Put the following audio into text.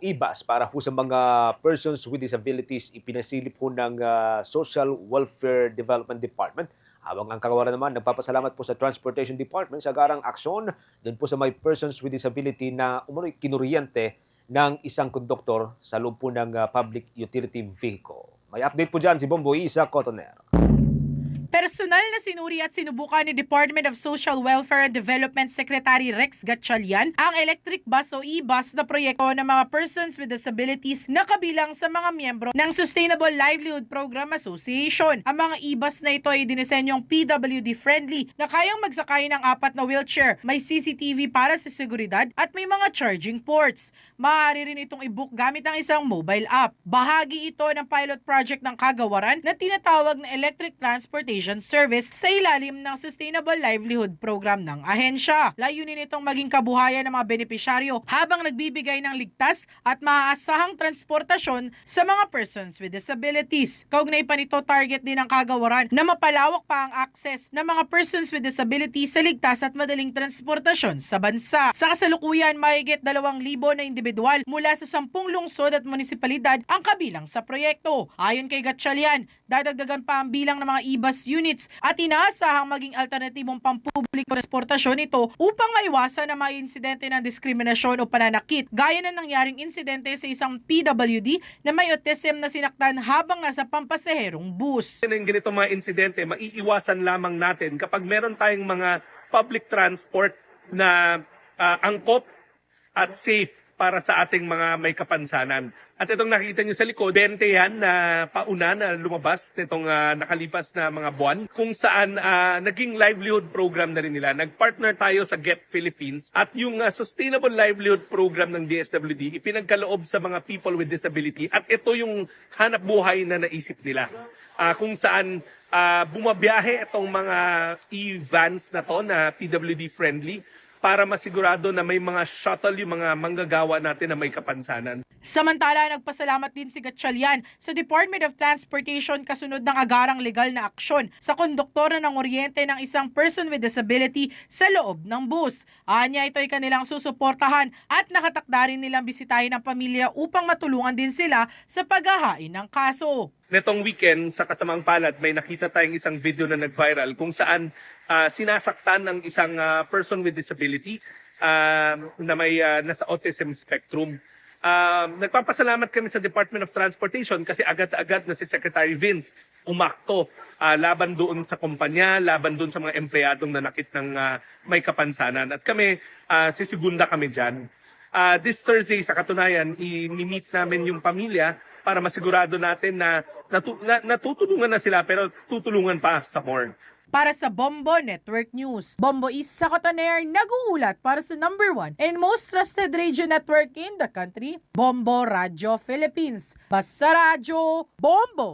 IBAS para po sa mga persons with disabilities ipinasilip po ng ah, Social Welfare Development Department. Habang ang kagawaran naman, nagpapasalamat po sa Transportation Department sa garang aksyon dun po sa may persons with disability na umunoy kinuryente ng isang konduktor sa loob po ng ah, public utility vehicle. May update po dyan si Bombo Isa Cotoner. Personal na sinuri at sinubukan ni Department of Social Welfare and Development Secretary Rex Gatchalian ang electric bus o e-bus na proyekto ng mga persons with disabilities na kabilang sa mga miyembro ng Sustainable Livelihood Program Association. Ang mga e-bus na ito ay dinisenyong PWD friendly na kayang magsakay ng apat na wheelchair, may CCTV para sa seguridad at may mga charging ports. Maaari rin itong i-book gamit ang isang mobile app. Bahagi ito ng pilot project ng kagawaran na tinatawag na Electric Transportation Service sa ilalim ng Sustainable Livelihood Program ng ahensya. Layunin itong maging kabuhayan ng mga benepisyaryo habang nagbibigay ng ligtas at maaasahang transportasyon sa mga persons with disabilities. Kaugnay pa nito, target din ng kagawaran na mapalawak pa ang access ng mga persons with disabilities sa ligtas at madaling transportasyon sa bansa. Sa kasalukuyan, mahigit 2,000 na individual mula sa 10 lungsod at munisipalidad ang kabilang sa proyekto. Ayon kay Gatchalian, dadagdagan pa ang bilang ng mga e-bus units at inaasahang maging alternatibong pampubliko transportasyon ito upang maiwasan na mga insidente ng diskriminasyon o pananakit gaya na nangyaring insidente sa isang PWD na may autism na sinaktan habang nasa pampasaherong bus. ng ganito mga insidente, maiiwasan lamang natin kapag meron tayong mga public transport na ah, angkop at safe para sa ating mga may kapansanan. At itong nakikita nyo sa likod, 20 yan na pauna na lumabas nitong ah, nakalipas na mga buwan kung saan ah, naging livelihood program na rin nila. Nagpartner tayo sa Get Philippines at yung ah, Sustainable Livelihood Program ng DSWD ipinagkaloob sa mga people with disability at ito yung hanap buhay na naisip nila. Ah, kung saan ah, bumabiyahe itong mga e-vans na to na PWD friendly para masigurado na may mga shuttle yung mga manggagawa natin na may kapansanan. Samantala, nagpasalamat din si Gatchalian sa Department of Transportation kasunod ng agarang legal na aksyon sa konduktor ng oryente ng isang person with disability sa loob ng bus. Anya ito ay kanilang susuportahan at nakatakda rin nilang bisitahin ang pamilya upang matulungan din sila sa paghahain ng kaso. Netong weekend, sa kasamang palad, may nakita tayong isang video na nag-viral kung saan ah, sinasaktan ng isang ah, person with disability ah, na may ah, nasa autism spectrum. Um, nagpapasalamat kami sa Department of Transportation kasi agad-agad na si Secretary Vince umakto ah, laban doon sa kumpanya, laban doon sa mga empleyadong nanakit ng ah, may kapansanan. At kami, ah, sisigunda kami dyan. Ah, this Thursday, sa katunayan, i-meet namin yung pamilya para masigurado natin na, natu- na natutulungan na sila pero tutulungan pa sa more. Para sa Bombo Network News, Bombo Isa Cotoner nag-uulat para sa number one and most trusted radio network in the country, Bombo Radio Philippines. Basta Radio, Bombo!